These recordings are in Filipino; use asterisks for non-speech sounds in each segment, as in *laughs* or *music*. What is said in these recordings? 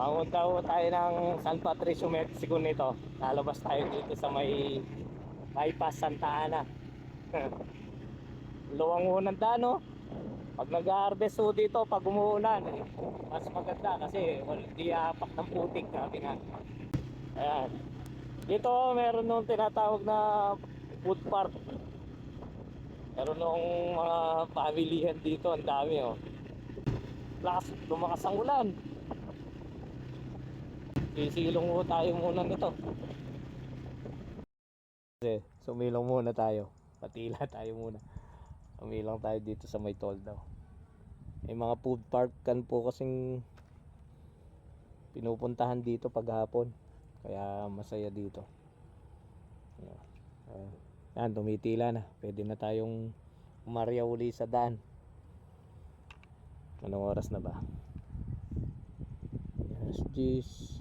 Pamunta po tayo ng San Patricio, Mexico nito. Lalabas tayo dito sa may bypass Santa Ana. *laughs* Luwang unang dano. Pag nag-harvest ho dito, pag umuulan, eh, mas maganda kasi hindi apak ng putik sabi nga. Ayan. Dito meron nung tinatawag na food park. Meron nung mga pamilihan dito, ang dami oh. Lakas, lumakas ang ulan. Sisilong mo tayo muna nito. Kasi sumilong muna tayo. Patila *laughs* tayo muna. Sumilang tayo dito sa may toll daw. May mga food park kan po kasing pinupuntahan dito paghapon. Kaya masaya dito. Ayan. Yan, tumitila na. Pwede na tayong umarya uli sa daan. Anong oras na ba? Yes, G's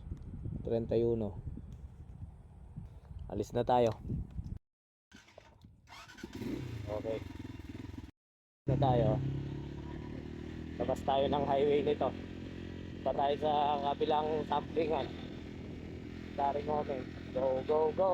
31. Alis na tayo. Okay. Na tayo. Labas tayo ng highway nito. Punta tayo sa kabilang samplingan. Daring moment. Go, go, go!